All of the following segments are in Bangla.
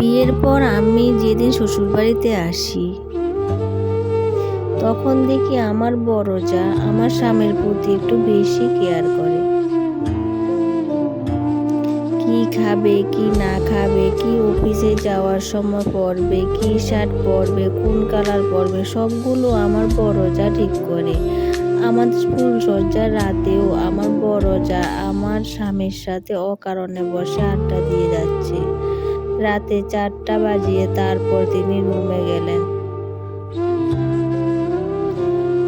বিয়ের পর আমি যেদিন শ্বশুরবাড়িতে আসি, তখন দেখি আমার বড় যা আমার স্বামীর প্রতি একটু বেশি কেয়ার করে। কি খাবে, কি না খাবে, কি অফিসে যাওয়ার সময় পরবে কি শার্ট পরবে, কোন কালার পরবে, সবগুলো আমার বড় যা ঠিক করে। আমার ফুল সজ্জার রাতেও আমার বড় যা আমার স্বামীর সাথে অকারণে বসে আড্ডা দিয়ে যাচ্ছে। রাতে চারটা বাজিয়ে তারপর তিনি রুমে গেলেন।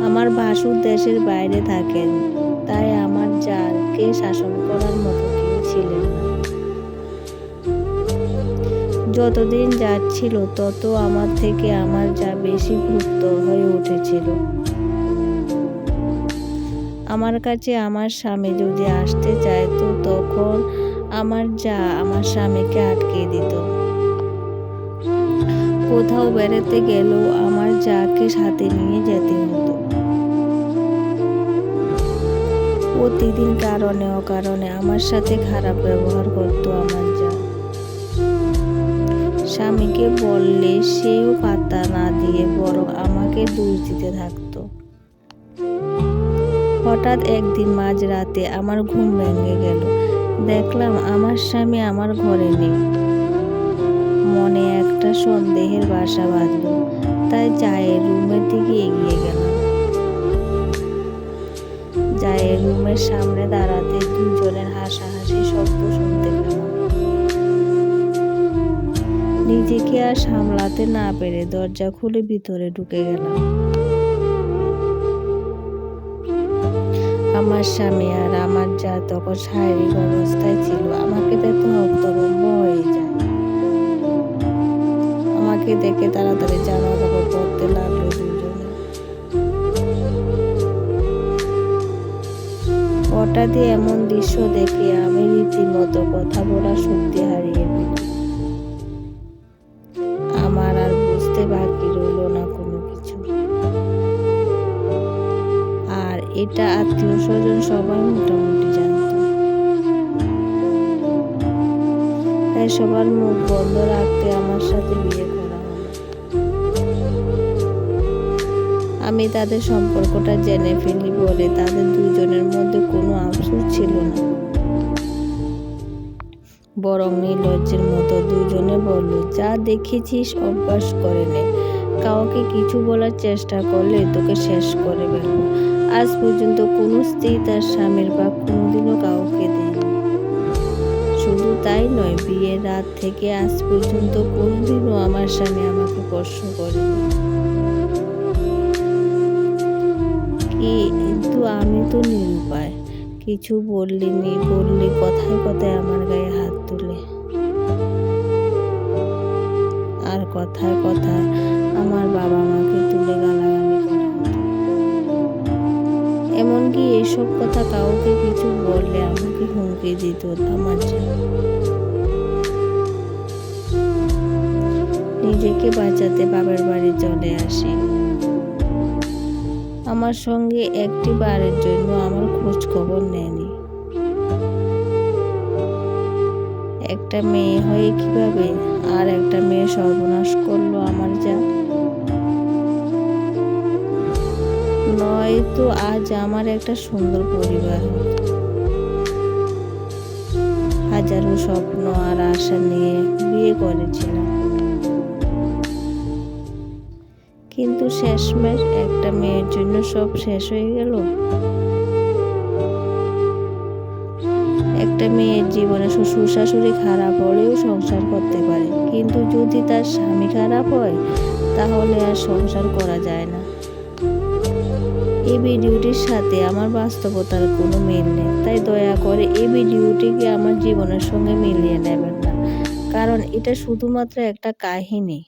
আমার ভাসুর দেশের বাইরে থাকেন, তাই আমার জারকে শাসন করার মতো কেউ ছিলেন যতদিন যাচ্ছিল, তত আমার থেকে আমার যা বেশি গুরুত্ব হয়ে উঠেছিল। আমার কাছে আমার স্বামী যদি আসতে চাইতো, তখন আমার যা আমার স্বামীকে আটকে দিত। কোথাও বেড়াতে গেলেও আমার যাকে সাথে নিয়ে যেতে হতো। প্রতিদিন কারণে অকারণে আমার সাথে খারাপ ব্যবহার করতো আমার যা। স্বামীকে বললে সেও পাতা না দিয়ে বরং আমাকে দোষ দিতে থাকতো। হঠাৎ একদিন মাঝরাতে আমার ঘুম ভেঙে গেল। দেখলাম আমার স্বামী আমার ঘরে নেই। মনে একটা সন্দেহের বাসা বাঁধল, তাই জায়ের রুমের দিকে এগিয়ে গেলাম। জায়ের রুমের সামনে দাঁড়াতে দুজনের হাসাহাসি শব্দ শুনতে পেলাম। নিজেকে আর সামলাতে না পেরে দরজা খুলে ভিতরে ঢুকে গেলাম। আমার স্বামী আর আমার যা তখন শারীরিক অবস্থায় ছিল, আমাকে দেখতে হতভম্ব হয়ে যায়। আমাকে দেখে তাড়াতাড়ি জামা কাপড় পরতে লাগল দুজনে। হঠাৎ এমন দৃশ্য দেখে আমি রীতিমতো কথা বলার শক্তি হারিয়ে আমার আর বুঝতে বাকি রইল না কোনো কিছু। এটা আত্মীয় স্বজন সবাই মোটামুটি জানত। তাই সবার মুখ বন্ধ রাখতে আমার সাথে বিয়ে করা হলো আমি তাদের সম্পর্কটা জেনে ফেলি বলে তাদের দুজনের মধ্যে কোনো আফসোস ছিল না। বরং নির্লজ্জের মতো দুজনে বলল, যা দেখেছিস অভ্যাস করে নে। কাউকে কিছু বলার চেষ্টা করলে তোকে শেষ করে ফেলব। আজ পর্যন্ত কোনো স্ত্রী তার স্বামীর বা কোনোদিনও কাউকে দেয়নি। শুধু তাই নয়, বিয়ের রাত থেকে আজ পর্যন্ত কোনোদিনও আমার স্বামী আমাকে স্পর্শ করেনি। কিন্তু আমি তো নিরুপায়। কিছু বললিনি বললি কথায় কথায় আমার গায়ে হাত তুলে। আর কথায় কথায় এসব কথা কাউকে কিছু বললে আমাকে হুমকি দিত আমার নিজেকে বাঁচাতে বাবার বাড়ি চলে আসি। আমার সঙ্গে একটি বারের জন্য আমার খোঁজ খবর নেয়নি। একটা মেয়ে হয়ে কীভাবে আর একটা মেয়ে সর্বনাশ করল আমার যা নয়তো আজ আমার একটা সুন্দর পরিবার হাজারো স্বপ্ন আর আশা নিয়ে বিয়ে করেছিলাম। কিন্তু শেষমেশ একটা মেয়ের জন্য সব শেষ হয়ে গেল। একটা মেয়ের জীবনে শ্বশুর শাশুড়ি খারাপ হলেও সংসার করতে পারে। কিন্তু যদি তার স্বামী খারাপ হয়, তাহলে আর সংসার করা যায় না। এই ভিডিওটির সাথে আমার বাস্তবতার কোনো মিল নেই। তাই দয়া করে এই ভিডিওটিকে আমার জীবনের সঙ্গে মিলিয়ে নেবেন না। কারণ এটা শুধুমাত্র একটা কাহিনী।